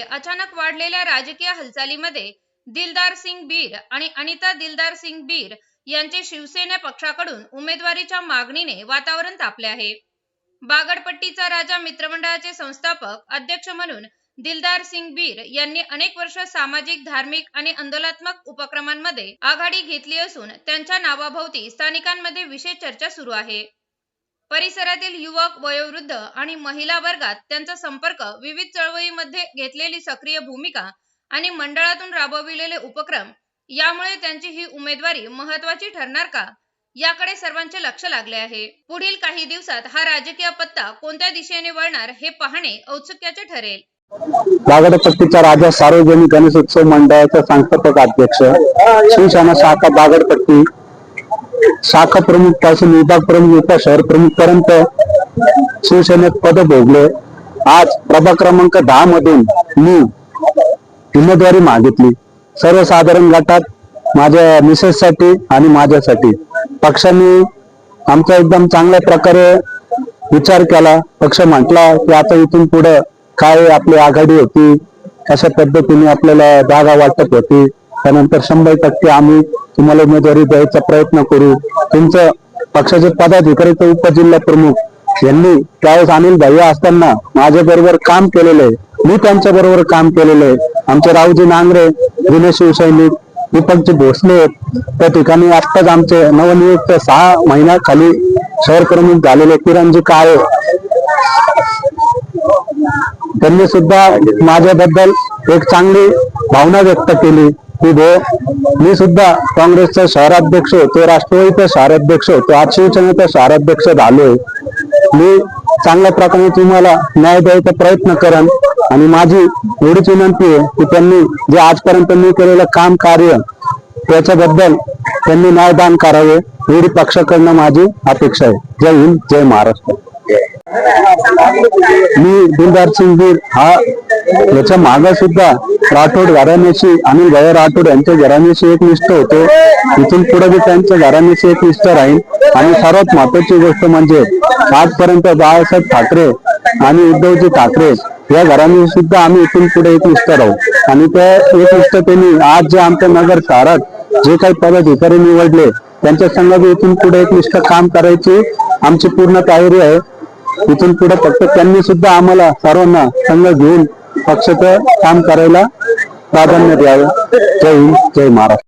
अचानक वाढलेल्या राजकीय हालचालीमध्ये दिलदार सिंग बीर आणि अनिता दिलदार सिंग बीर यांचे शिवसेना पक्षाकडून उमेदवारीच्या मागणीने वातावरण तापले आहे. बागडपट्टीचा राजा मित्रमंडळाचे संस्थापक अध्यक्ष म्हणून दिलदार सिंग बीर यांनी अनेक वर्ष सामाजिक धार्मिक आणि आंदोलनात्मक उपक्रमांमध्ये आघाडी घेतली असून त्यांच्या नावाभोवती स्थानिकांमध्ये विशेष चर्चा सुरू आहे. परिसरातील युवक वयोवृद्ध आणि महिला वर्गात त्यांचा संपर्क विविध चळवळीमध्ये घेतलेली सक्रिय भूमिका आणि मंडळातून राबविलेले उपक्रम यामुळे त्यांची ही उमेदवारी महत्वाची ठरणार का? याकडे सर्वांचे लक्ष लागले आहे. पुढील काही दिवसात हा राजकीय पत्ता कोणत्या दिशेने वळणार हे पाहणे औत्सुक्याचे ठरेल. बागडपट्टीचा राजा सार्वजनिक गणेशोत्सव मंडळाचा संस्थापक अध्यक्ष शिवसेना शाखा बागडपट्टी शाखा प्रमुखपासून विभाग प्रमुख उप शहर प्रमुख पर्यंत शिवसेनेत पद भोगले. आज प्रभाग क्रमांक दहा मधून मी उमेदवारी मागितली. सर्वसाधारण गटात माझ्या मिसेस साठी आणि माझ्यासाठी. पक्षाने आमचा एकदम चांगल्या प्रकारे विचार केला. पक्ष म्हटला की आता इथून पुढे काय आपली आघाडी होती अशा पद्धतीने आपल्याला जागा वाटत होती त्यानंतर शंभर टक्के आम्ही तुम्हाला उमेदवारी द्यायचा प्रयत्न करू. तुमचं पक्षाचे पदाधिकारी तर उपजिल्हा प्रमुख यांनी त्यावेळेस अनिल भैया असताना माझ्या बरोबर काम केलेलं आहे. मी त्यांच्या बरोबर काम केलेलं आहे. आमचे रावजी नांगरे जुने शिवसैनिक दीपकजी भोसले त्या ठिकाणी आत्ताच आमचे नवनियुक्त सहा महिन्याखाली शहर प्रमुख झालेले किरणजी काळे. त्यांनी सुद्धा माझ्याबद्दल एक चांगली भावना व्यक्त केली. की मी सुद्धा काँग्रेसचा शहराध्यक्ष होतो राष्ट्रवादीचा शहराध्यक्ष होतो आज शिवसेनेचा शहराध्यक्ष झालोय. मी चांगल्या प्रकारे तुम्हाला न्याय द्यायचा प्रयत्न करेन आणि माझी एवढीच विनंती आहे की त्यांनी जे आजपर्यंत मी केलेलं काम कार्य त्याच्याबद्दल त्यांनी न्यायदान करावे एवढी पक्षाकडनं माझी अपेक्षा आहे. जय हिंद जय महाराष्ट्र. मी दिलदार सिंग हा याच्या मागे सुद्धा राठोड घराण्याशी आणि गया राठोड यांच्या घराण्याशी एक निष्ठ होतो. इथून पुढे बी त्यांच्या घराण्याशी एक निष्ठ राहील. आणि सर्वात महत्वाची गोष्ट म्हणजे आजपर्यंत बाळासाहेब ठाकरे आणि उद्धवजी ठाकरे या घराने सुद्धा आम्ही इथून पुढे एक निष्ठ राहू. आणि त्या एक निष्ठतेने आज जे आमच्या नगर शहरात जे काही पदाधिकारी निवडले त्यांच्या संघात इथून पुढे एक निष्ठ काम करायची आमची पूर्ण तयारी आहे. इथून पुढे फक्त त्यांनी सुद्धा आम्हाला सर्वांना संघ घेऊन पक्षाचं काम करायला प्राधान्य द्यावं. जय हिंद जय महाराष्ट्र.